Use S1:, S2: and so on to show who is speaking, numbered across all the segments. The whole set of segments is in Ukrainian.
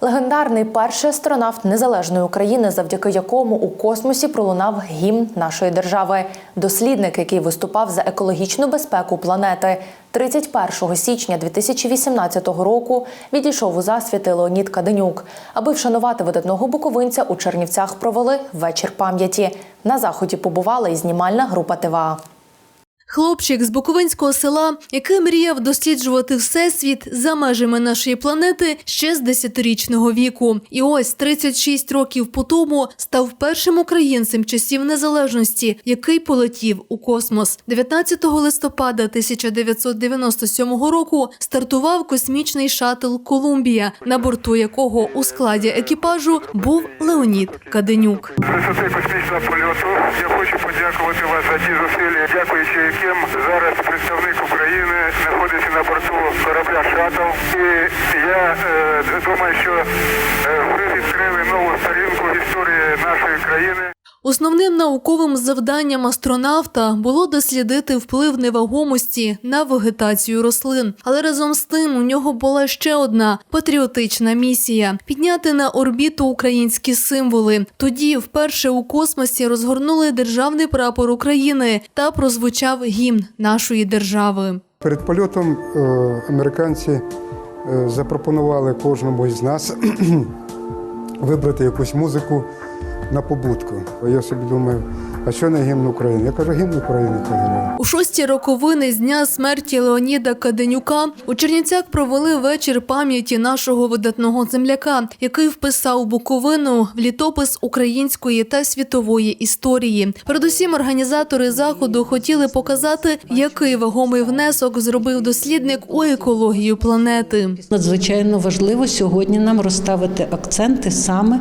S1: Легендарний перший астронавт незалежної України, завдяки якому у космосі пролунав гімн нашої держави. Дослідник, який виступав за екологічну безпеку планети, 31 січня 2018 року відійшов у засвіти Леонід Каденюк. Аби вшанувати видатного буковинця, у Чернівцях провели вечір пам'яті. На заході побувала і знімальна група ТВА.
S2: Хлопчик з Буковинського села, який мріяв досліджувати всесвіт за межами нашої планети ще з 10-річного віку. І ось 36 років по тому став першим українцем часів незалежності, який полетів у космос. 19 листопада 1997 року стартував космічний шаттл Колумбія, на борту якого у складі екіпажу був Леонід Каденюк.
S3: Я хочу подякувати вас за ті зусилля, дякуючи яким зараз представник України знаходиться на борту корабля шатл І я е, думаю, що е, ви відкрили нову сторінку в історії нашої країни.
S2: Основним науковим завданням астронавта було дослідити вплив невагомості на вегетацію рослин. Але разом з тим у нього була ще одна патріотична місія підняти на орбіту українські символи. Тоді вперше у космосі розгорнули державний прапор України та прозвучав гімн нашої держави.
S4: Перед польотом е, американці е, запропонували кожному із нас вибрати якусь музику на побудку. Я собі думаю, а що не гімн України? Я кажу, гімн України хай.
S2: У шості роковини з дня смерті Леоніда Каденюка у Чернівцях провели вечір пам'яті нашого видатного земляка, який вписав Буковину в літопис української та світової історії. Передусім, організатори заходу хотіли показати, який вагомий внесок зробив дослідник у екологію планети.
S5: Надзвичайно важливо сьогодні нам розставити акценти саме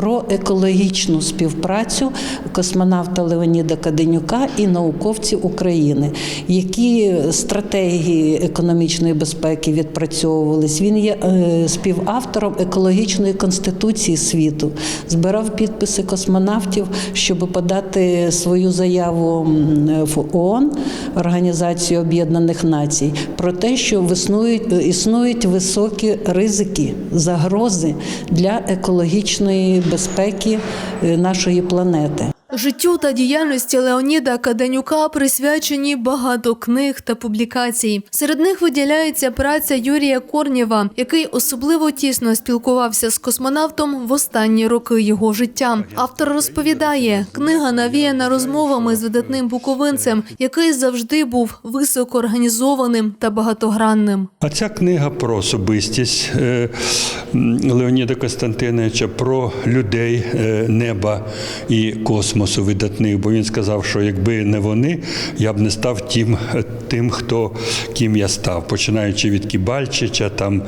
S5: про екологічну співпрацю космонавта Леоніда Каденюка і науковців України, які стратегії економічної безпеки відпрацьовувались. Він є е, співавтором екологічної конституції світу, збирав підписи космонавтів, щоб подати свою заяву в ООН, Організацію Об'єднаних Націй, про те, що існують, існують високі ризики, загрози для екологічної безпеки е, нашої планети.
S2: Життю та діяльності Леоніда Каденюка присвячені багато книг та публікацій. Серед них виділяється праця Юрія Корнєва, який особливо тісно спілкувався з космонавтом в останні роки його життя. Автор розповідає, книга навіяна розмовами з видатним буковинцем, який завжди був високоорганізованим та багатогранним.
S6: А ця книга про особистість е, Леоніда Костянтиновича, про людей е, неба і космосу видатних. Бо він сказав, що якби не вони, я б не став тим, тим хто ким я став, починаючи від Кібальчича, там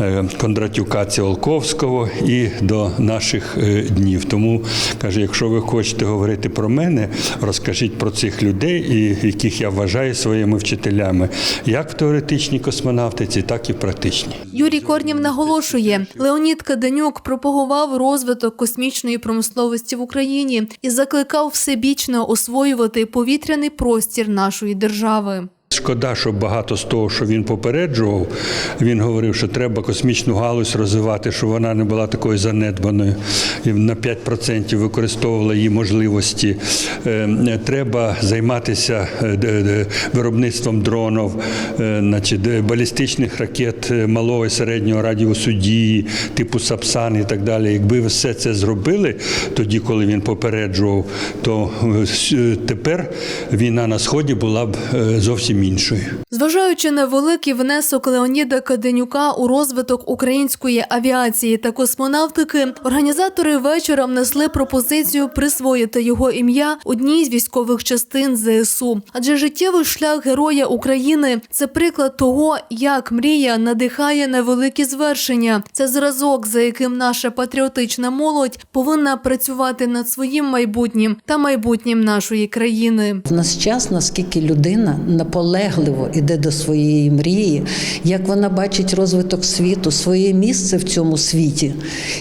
S6: е, Кондратюка Ціолковського і до наших е, днів. Тому каже, якщо ви хочете говорити про мене, розкажіть про цих людей, і яких я вважаю своїми вчителями, як в теоретичній космонавтиці, так і в практичній.
S2: Юрій Корнєв наголошує, Леонід Каденюк пропагував розвиток космічної промисловості в Україні і закликав всебічно освоювати повітряний простір нашої держави.
S6: Шкода, що багато з того, що він попереджував, він говорив, що треба космічну галузь розвивати, щоб вона не була такою занедбаною. І на 5% використовувала її можливості. Е, Треба займатися е, виробництвом дронів, е, е, балістичних ракет е, малого і середнього радіусу дії, типу Сапсан і так далі. Якби все це зробили тоді, коли він попереджував, то е, е, тепер війна на сході була б е, зовсім іншою.
S2: Зважаючи на великий внесок Леоніда Каденюка у розвиток української авіації та космонавтики, організатори вечора внесли пропозицію присвоїти його ім'я одній з військових частин ЗСУ. Адже життєвий шлях героя України це приклад того, як мрія надихає на великі звершення. Це зразок, за яким наша патріотична молодь повинна працювати над своїм майбутнім та майбутнім нашої країни.
S5: В нас час, наскільки людина наполегливо наполегливо іде до своєї мрії, як вона бачить розвиток світу, своє місце в цьому світі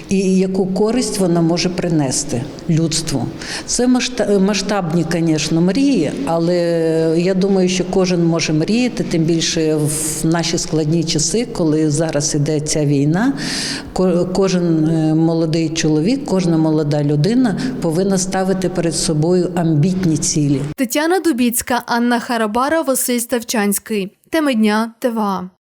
S5: і яку користь вона може принести людству. Це масшта- масштабні, звісно, мрії, але я думаю, що кожен може мріяти, тим більше в наші складні часи, коли зараз іде ця війна. Кожен е, молодий чоловік, кожна молода людина повинна ставити перед собою амбітні цілі.
S2: Тетяна Дубіцька, Анна Харабара, Василь Ставчанський. Теми дня ТВА.